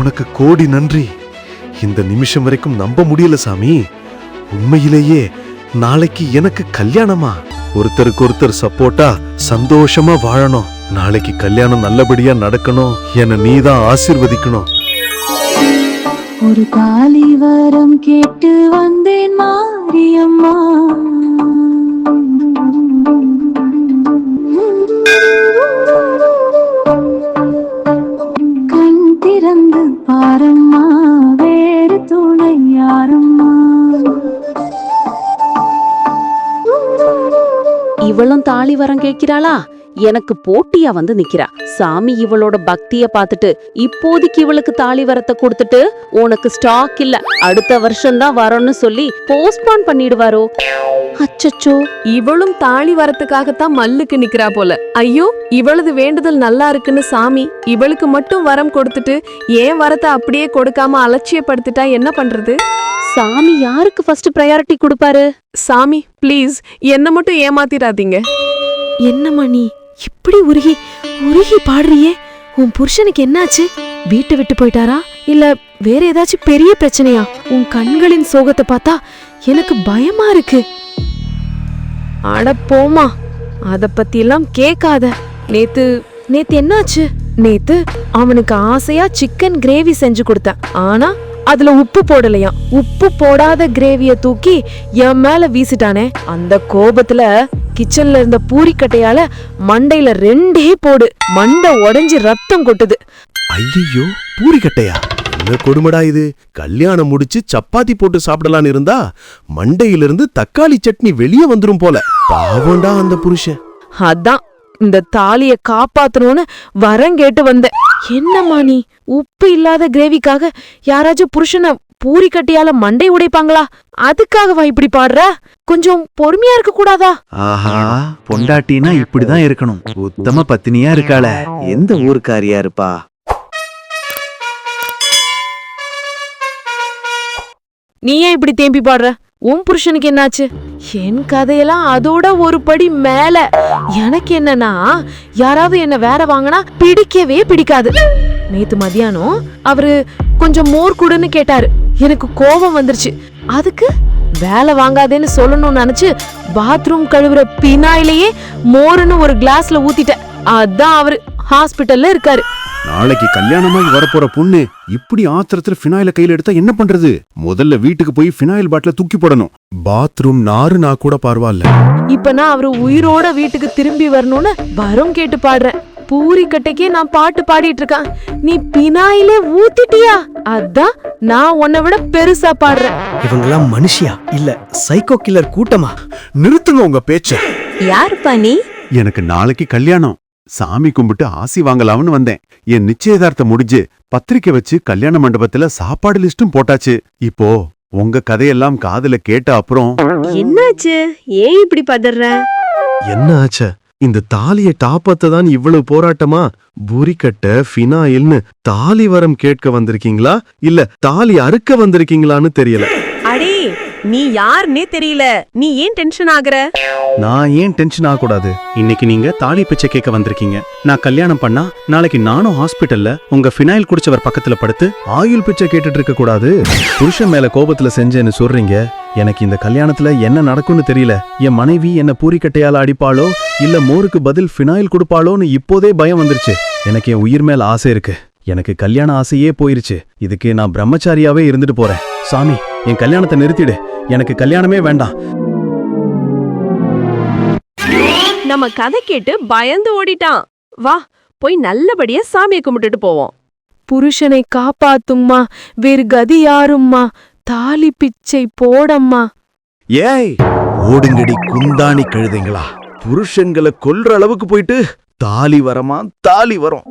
உனக்கு கோடி நன்றி. இந்த நிமிஷம் வரைக்கும் நம்ப முடியல சாமி. உண்மையிலேயே நாளைக்கு எனக்கு கல்யாணமா? ஒருத்தருக்கு ஒருத்தர் சப்போர்ட்டா சந்தோஷமா வாழணும். நாளைக்கு கல்யாணம் நல்லபடியா நடக்கணும். என நீதான் ஆசிர்வதிக்கணும். ஒரு காலி வரம் கேட்டு வந்தேன் மாரியம்மா. இவளும் தாலி வரம் கேட்கிறாளா? எனக்கு போட்டியா வந்து நிக்கிறா. சாமி இவளோட பக்திய பார்த்துட்டு இப்போதைக்கு இவளுக்கு தாலி வரத்தை கொடுத்துட்டு உனக்கு ஸ்டாக் இல்ல. அடுத்த வருஷம் தான் வரணும்னு சொல்லி போஸ்ட்போன் பண்ணிடுவாரோ? அச்சச்சோ இவளும் தாலி வரத்துக்காகத்தான் மல்லுக்கு நிக்கிறா போல. ஐயோ இவளது வேண்டுதல் நல்லா இருக்குன்னு சாமி இவளுக்கு மட்டும் வரம் கொடுத்துட்டு ஏன் வரத்தை அப்படியே கொடுக்காம அலட்சியப்படுத்திட்டா என்ன பண்றது? சாமி யாருக்கு ஃபர்ஸ்ட் ப்ரையாரிட்டி கொடுப்பாரு? சாமி ப்ளீஸ் என்ன மட்டும் ஏமாத்திராதீங்க. என்னம்மா நீ இப்படி உருகி உருகி பாடுறியே? உன் புருஷனுக்கு என்னாச்சு? வீட்டை விட்டு போயிட்டாரா? இல்ல வேற ஏதாச்சும் பெரிய பிரச்சனையா? உன் கண்களின் சோகத்தை பார்த்தா எனக்கு பயமா இருக்கு. அட போமா அத பத்தி எல்லாம் கேட்காத. நேத்து நேத்து என்னாச்சு? நேத்து அவனுக்கு ஆசையா சிக்கன் கிரேவி செஞ்சு கொடுத்தேன். ஆனா அதுல உப்பு போடலையாம். உப்பு போடாத கிரேவிய தூக்கி என் மேல வீசிட்டானே. அந்த கோபத்துல கிச்சன்ல இருந்த பூரிக்கட்டையால மண்டையில ரெண்டே போடு. மண்டை உடைஞ்சு ரத்தம் கொட்டுது. ஐயோ பூரிக்கட்டையா? என்ன கொடுமடா இது? கல்யாணம் முடிச்சு சப்பாத்தி போட்டு சாப்பிடலான்னு இருந்தா மண்டையிலிருந்து தக்காளி சட்னி வெளியே வந்துரும் போல. பாவம்டா அந்த புருஷன். அதான் இந்த தாலிய காப்பாத்தணும்னு வரம் கேட்டு வந்தேன். என்னம்மா நீ? உப்பு இல்லாத கிரேவிக்காக யாராச்சும் புருஷனை பூரி கட்டியால மண்டை உடைப்பாங்களா? அதுக்காகவா இப்படி பாடுற? கொஞ்சம் பொறுமையா இருக்க கூடாதா? ஆஹா பொண்டாட்டினா இப்படிதான் இருக்கணும். உத்தம பத்தினியா இருக்காள. எந்த ஊருக்காரியா இருப்பா? நீ ஏன் இப்படி தேம்பி பாடுற? உன் புருஷனுக்கு என்னாச்சு? என் கதையெல்லாம் அதோட ஒரு படி மேல. எனக்கு என்னன்னா யாராவது என்ன வேற வாங்கினா பிடிக்கவே பிடிக்காது. நேத்து மதியானம் அவரு கொஞ்சம் மோர் குடுன்னு கேட்டாரு. எனக்கு கோபம் வந்துருச்சு. அதுக்கு வேலை வாங்காதேன்னு சொல்லணும்னு நினைச்சு பாத்ரூம் கழுவுற பினாயிலேயே மோருன்னு ஒரு கிளாஸ்ல ஊத்திட்டேன். அதான் அவரு ஹாஸ்பிட்டல்ல இருக்காரு. நாளைக்கு கல்யாணமாகி வரப்போற பொண்ணு இப்படி ஆத்திரத்துல ஃபினாயில கையில எடுத்தா என்ன பண்றது? முதல்ல வீட்டுக்கு போய் ஃபினாயில் பாட்டில தூக்கி போடணும். பாத்ரூம் நாறுனா கூட பரவாயில்ல. இப்ப நான் அவரு உயிரோட வீட்டுக்கு திரும்பி வரணும்னு வரம் கேட்டு பாடுறேன். பூரி கட்டைக்கே நான் பாட்டு பாடிட்டு இருக்கேன். நீ பினாயிலே ஊத்திட்டியா? அதான் நான் உன்னை விட பெருசா பாடுறேன். இவங்கெல்லாம் மனுஷியா? இல்ல சைக்கோ கில்லர் கூட்டமா? நிறுத்துங்க உங்க பேச்ச. யாருப்பா நீ? எனக்கு நாளைக்கு கல்யாணம். சாமி கும்பிட்டு ஆசி வாங்கலாம்னு வந்தேன். என் நிச்சயதார்த்தம் முடிஞ்சு பத்திரிக்கை வச்சு கல்யாண மண்டபத்துல சாப்பாடு லிஸ்டும் போட்டாச்சு. இப்போ உங்க கதையெல்லாம் காதுல கேட்ட அப்புறம் என்னாச்சு? ஏன் இப்படி பதற? என்ன ஆச்ச? இந்த தாலியை காப்பாத்த தான் இவ்வளவு போராட்டமா? பூரிக்கட்டை ஃபினாயில்னு தாலி வரம் கேட்க வந்திருக்கீங்களா? இல்ல தாலி அறுக்க வந்திருக்கீங்களான்னு தெரியல. நீ யாருன்னே தெரியல. நீ ஏன் டென்ஷன் ஆகுற? நான் ஏன் டென்ஷன் ஆகக்கூடாது? இன்னைக்கு நீங்க தாலி பிச்சை கேட்க வந்திருக்கீங்க. நான் கல்யாணம் பண்ணா நாளைக்கு நானும் ஹாஸ்பிட்டல்ல உங்க ஃபினாயில் குடிச்சவர் பக்கத்துல படுத்து ஆயுள் பிச்சை கேட்டுட்டு இருக்க கூடாது. புருஷன் மேல கோபத்துல செஞ்சேன்னு சொல்றீங்க. எனக்கு இந்த கல்யாணத்துல என்ன நடக்கும்னு தெரியல. என் மனைவி என்ன பூரிக்கட்டையால அடிப்பாளோ? இல்ல மோருக்கு பதில் ஃபினாயில் கொடுப்பாளோன்னு இப்போதே பயம் வந்துருச்சு. எனக்கு என் உயிர் மேல ஆசை இருக்கு. எனக்கு கல்யாண ஆசையே போயிருச்சு. இதுக்கு நான் பிரம்மச்சாரியாவே இருந்துட்டு போறேன். சாமி என் கல்யாணத்தை நிறுத்திடு. எனக்கு கல்யாணமே வேண்டாம். நம்ம கதை கேட்டு பயந்து ஓடிட்டான். வா போய் நல்லபடியா சாமியை கும்பிட்டுட்டு போவோம். புருஷனை காப்பாத்தும்மா வேறு கதி யாரும்மா? தாலி பிச்சை போடம்மா. ஏய் ஓடுங்கடி குந்தாணி கழுதைங்களா. புருஷங்களை கொல்ற அளவுக்கு போயிட்டு தாலி வரமா தாலி வரும்.